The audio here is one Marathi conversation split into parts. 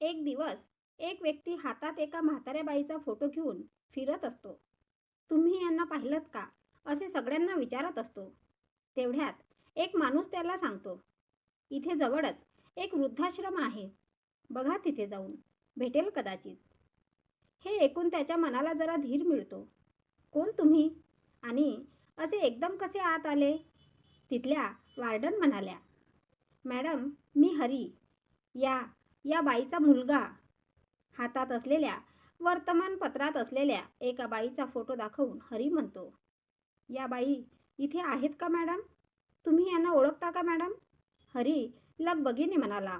एक दिवस एक व्यक्ती हातात एका म्हाताऱ्या बाईचा फोटो घेऊन फिरत असतो. तुम्ही यांना पाहिलं का? असे सगळ्यांना विचारत असतो. तेवढ्यात एक माणूस त्याला सांगतो इथे जवळच एक वृद्धाश्रम आहे. बघा तिथे जाऊन. भेटेल कदाचित. हे ऐकून त्याच्या मनाला जरा धीर मिळतो. कोण तुम्ही? आणि असे एकदम कसे आत आले? तिथल्या वार्डन म्हणाल्या मॅडम मी हरी. या या बाईचा मुलगा. हातात असलेल्या वर्तमानपत्रात असलेल्या एका बाईचा फोटो दाखवून हरी म्हणतो या बाई इथे आहेत का मॅडम? तुम्ही यांना ओळखता का मॅडम? हरी लगबगीने म्हणाला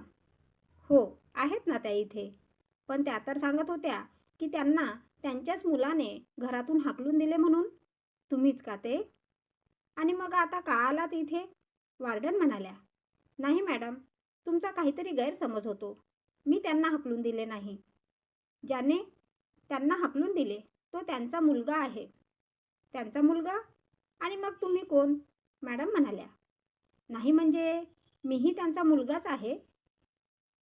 हो आहेत ना त्या इथे. पण त्या तर सांगत होत्या की त्यांना त्यांच्याच मुलाने घरातून हाकलून दिले म्हणून. तुम्हीच का ते? आणि मग आता का आलात इथे? वार्डन म्हणाल्या नाही मॅडम तुमचा काहीतरी गैरसमज होतो. मी त्यांना हकलून दिले नाही. ज्याने त्यांना हकलून दिले तो त्यांचा मुलगा आहे. त्यांचा मुलगा? आणि मग तुम्ही कोण? मॅडम म्हणाल्या. नाही म्हणजे मीही त्यांचा मुलगाच आहे?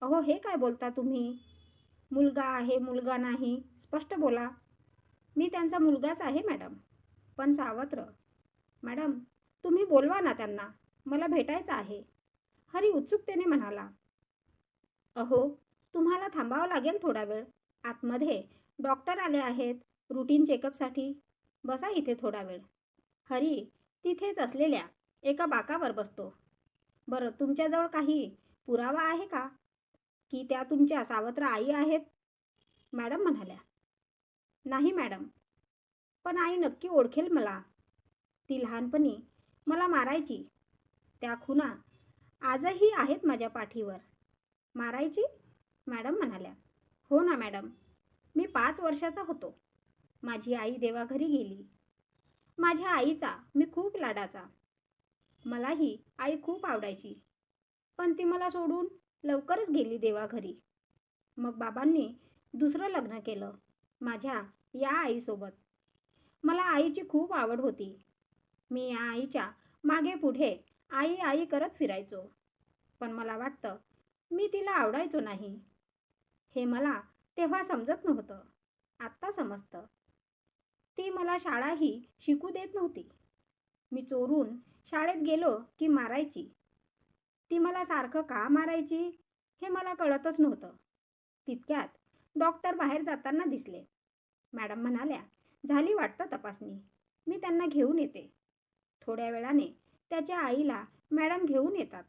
अहो हे काय बोलता तुम्ही? मुलगा आहे मुलगा नाही. स्पष्ट बोला. मी त्यांचा मुलगाच आहे मॅडम. पण सावत्र. मॅडम तुम्ही बोलवा ना त्यांना. मला भेटायचं आहे. हरी उत्सुकतेने म्हणाला. अहो तुम्हाला थांबावं लागेल थोडा वेळ. आतमध्ये डॉक्टर आले आहेत रुटीन चेकअपसाठी बसा इथे थोडा वेळ. हरी तिथेच असलेल्या एका बाकावर बसतो. बरं तुमच्याजवळ काही पुरावा आहे का? की त्या तुमच्या सावत्र आई आहेत? मॅडम म्हणाल्या. नाही मॅडम. पण आई नक्की ओळखेल मला. ती लहानपणी मला मारायची. त्या खुना आजही आहेत माझ्या पाठीवर. मारायची? मॅडम म्हणाल्या. हो ना मॅडम. मी पाच वर्षाचा होतो. माझी आई देवाघरी गेली. माझ्या आईचा मी खूप लाडाचा. मलाही आई खूप आवडायची. पण ती मला सोडून लवकरच गेली देवाघरी मग बाबांनी दुसरं लग्न केलं माझ्या या आईसोबत. मला आईची खूप आवड होती. मी या आईच्या मागे पुढे आई आई करत फिरायचो. पण मला वाटतं मी तिला आवडायचो नाही. हे मला तेव्हा समजत नव्हतं. आत्ता समजतं. ती मला शाळाही शिकू देत नव्हती. मी चोरून शाळेत गेलो की मारायची. ती मला सारखं का मारायची हे मला कळतच नव्हतं. तितक्यात डॉक्टर बाहेर जाताना दिसले. मॅडम म्हणाल्या झाली वाटतं तपासणी. मी त्यांना घेऊन येते. थोड्या वेळाने त्याच्या आईला मॅडम घेऊन येतात.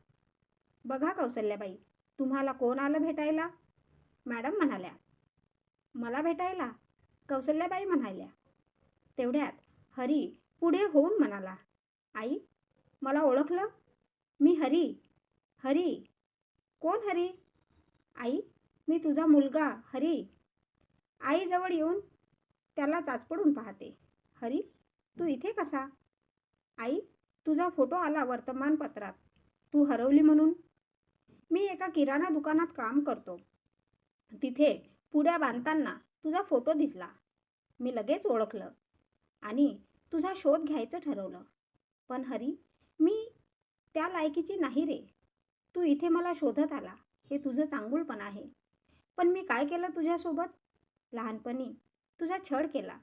बघा कौशल्याबाई तुम्हाला कोण आलं भेटायला? मॅडम म्हणाल्या. मला भेटायला? कौशल्याबाई म्हणाल्या. तेवढ्यात हरी पुढे होऊन म्हणाला. आई मला ओळखलं? मी हरी. हरी. कोण हरी? आई मी तुझा मुलगा हरी. आईजवळ येऊन त्याला चाचपडून पाहते. हरी तू इथे कसा? आई तुझा फोटो आला वर्तमानपत्रात. तू हरवली म्हणून? मी एका किराणा दुकानात काम करतो. तिथे पुड्या बांधताना तुझा फोटो दिसला. मी लगेच ओळखलं आणि तुझा शोध घ्यायचं ठरवलं. पण हरी मी त्या लायकीची नाही रे. तू इथे मला शोधत आला. हे तुझं चांगुलपण आहे. पण मी काय केलं तुझ्यासोबत? लहानपणी तुझा छळ केला.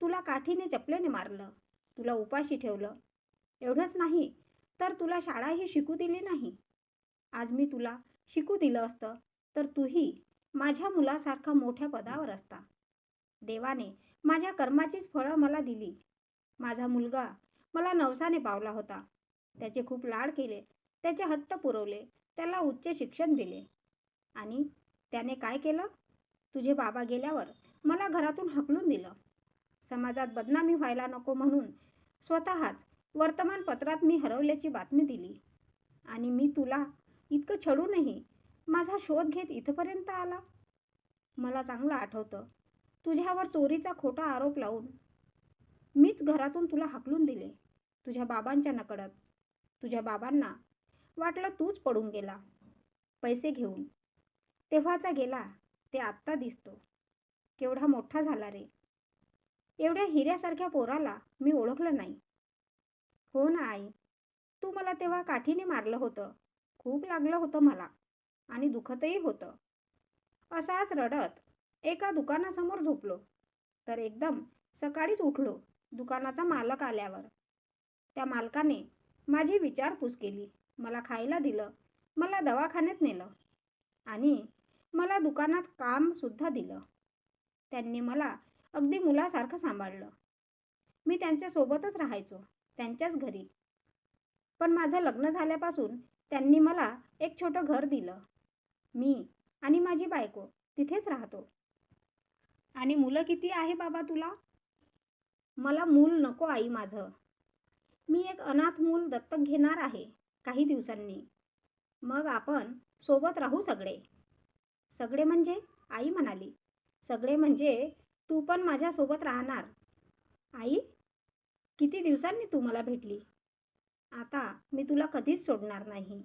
तुला काठीने चपलेने मारलं. तुला उपाशी ठेवलं. एवढंच नाही तर तुला शाळाही शिकू दिली नाही. आज मी तुला शिकू दिलं असतं तर तूही माझ्या मुलासारखा मोठ्या पदावर असता. देवाने माझ्या कर्माचीच फळं मला दिली. माझा मुलगा मला नवसाने पावला होता. त्याचे खूप लाड केले. त्याचे हट्ट पुरवले. त्याला उच्च शिक्षण दिले. आणि त्याने काय केलं? तुझे बाबा गेल्यावर मला घरातून हकलून दिलं. समाजात बदनामी व्हायला नको म्हणून स्वतःच वर्तमानपत्रात मी हरवल्याची बातमी दिली. आणि मी तुला इतकं छडूनही माझा शोध घेत इथपर्यंत आला. मला चांगलं आठवतं. तुझ्यावर चोरीचा खोटा आरोप लावून. मीच घरातून तुला हाकलून दिले. तुझ्या बाबांच्या नकडत तुझ्या बाबांना वाटलं तूच पडून गेला. पैसे घेऊन. तेव्हाचा गेला ते आत्ता दिसतो. केवढा मोठा झाला रे. एवढ्या हिऱ्यासारख्या पोराला मी ओळखलं नाही. हो ना आई. तू मला तेव्हा काठीने मारलं होतं. खूप लागलं होतं मला. आणि दुखतही होतं. असाच रडत एका दुकानासमोर झोपलो. तर एकदम सकाळीच उठलो दुकानाचा मालक आल्यावर. त्या मालकाने माझी विचारपूस केली. मला खायला दिलं. मला दवाखान्यात नेलं. आणि मला दुकानात कामसुद्धा दिलं. त्यांनी मला अगदी मुलासारखं सांभाळलं. मी त्यांच्यासोबतच राहायचो त्यांच्याच घरी. पण माझं लग्न झाल्यापासून त्यांनी मला एक छोटं घर दिलं. मी आणि माझी बायको तिथेच राहतो. आणि मुलं किती आहे बाबा तुला? मला मूल नको आई माझं. मी एक अनाथ मूल दत्तक घेणार आहे काही दिवसांनी. मग आपण सोबत राहू सगळे. सगळे म्हणजे? आई म्हणाली. सगळे म्हणजे तू पण माझ्यासोबत राहणार. आई किती दिवसांनी तू मला भेटली? आता मी तुला कधीच सोडणार नाही.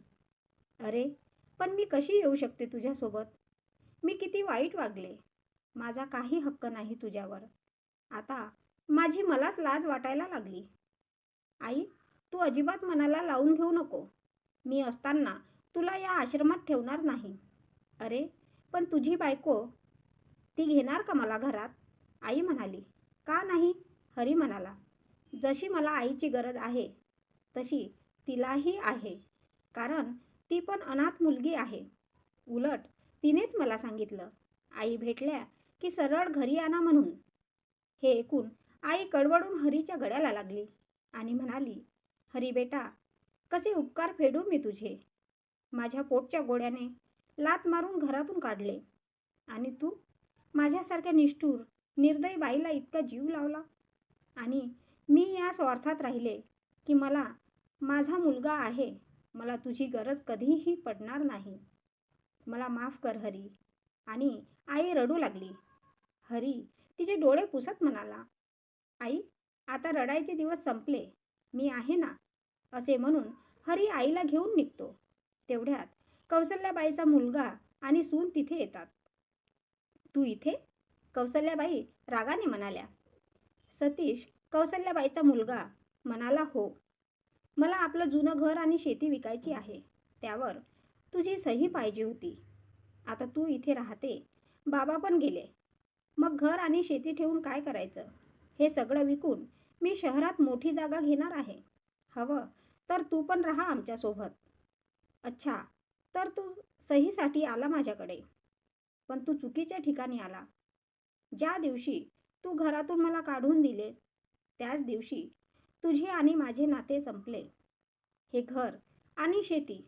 अरे पण मी कशी येऊ शकते तुझ्यासोबत? मी किती वाईट वागले. माझा काही हक्क नाही तुझ्यावर. आता माझी मलाच लाज वाटायला लागली. आई तू अजिबात मनाला लावून घेऊ नको. मी असताना तुला या आश्रमात ठेवणार नाही. अरे पण तुझी बायको ती घेणार का मला घरात? आई म्हणाली का नाही? हरी म्हणाला जशी मला आईची गरज आहे तशी तिलाही आहे. कारण ती पण अनाथ मुलगी आहे. उलट तिनेच मला सांगितलं. आई भेटल्या की सरळ घरी आणा म्हणून. हे ऐकून आई कडवडून हरीच्या गळ्याला लागली आणि म्हणाली हरी बेटा कसे उपकार फेडू मी तुझे? माझ्या पोटच्या गोड्याने लात मारून घरातून काढले. आणि तू? माझ्यासारख्या निष्ठूर निर्दयी बाईला इतका जीव लावला? आणि मी या स्वार्थात राहिले की मला माझा मुलगा आहे मला तुझी गरज कधीही पडणार नाही. मला माफ कर हरी. आणि आई रडू लागली. हरी तिचे डोळे पुसत म्हणाला आई आता रडायचे दिवस संपले. मी आहे ना? असे म्हणून हरी आईला घेऊन निघतो. तेवढ्यात कौसल्याबाईचा मुलगा आणि सून तिथे येतात. तू इथे? कौसल्याबाई रागाने म्हणाल्या. सतीश कौसल्याबाईचा मुलगा म्हणाला हो. मला आपलं जुनं घर आणि शेती विकायची आहे. त्यावर तुझी सही पाहिजे होती. आता तू इथे राहते. बाबा पण गेले. मग घर आणि शेती ठेवून काय करायचं? हे सगळं विकून मी शहरात मोठी जागा घेणार आहे. हवं तर तू पण राहा आमच्यासोबत. अच्छा तर तू सहीसाठी आला माझ्याकडे. पण तू चुकीच्या ठिकाणी आला. ज्या दिवशी तू घरातून मला काढून दिले त्याच दिवशी तुझे आणि माझे नाते संपले. हे घर आणि शेती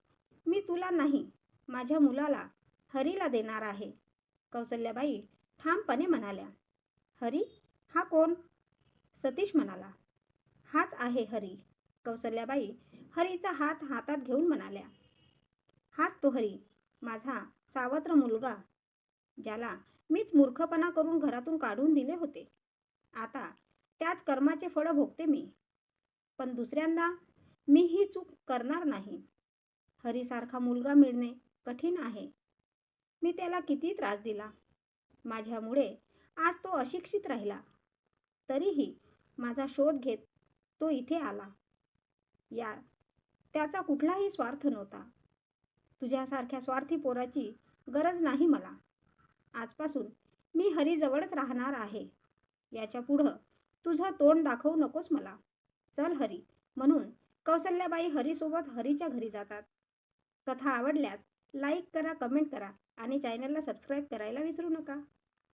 मी तुला नाही माझ्या मुलाला हरीला देणार आहे. कौसल्याबाई ठामपणे म्हणाल्या हरी? हा कोण? सतीश म्हणाला हाच आहे हरी. कौसल्याबाई हरीचा हात हातात घेऊन म्हणाल्या हाच तो हरी माझा सावत्र मुलगा ज्याला मीच मूर्खपणा करून घरातून काढून दिले होते. आता त्याच कर्माचे फळं भोगते मी. पण दुसऱ्यांदा मी ही चूक करणार नाही. हरीसारखा मुलगा मिळणे कठीण आहे. मी त्याला किती त्रास दिला? माझ्यामुळे आज तो अशिक्षित राहिला. तरीही माझा शोध घेत तो इथे आला. या त्याचा कुठलाही स्वार्थ नव्हता. तुझ्यासारख्या स्वार्थी पोराची गरज नाही मला. आजपासून मी हरीजवळच राहणार आहे. याच्या पुढं तुझं तोंड दाखवू नकोस मला. चल हरी. म्हणून कौसल्याबाई हरीसोबत हरीच्या घरी जातात. कथा आवडल्यास लाईक करा कमेंट करा आणि चॅनलला सबस्क्राईब करायला विसरू नका.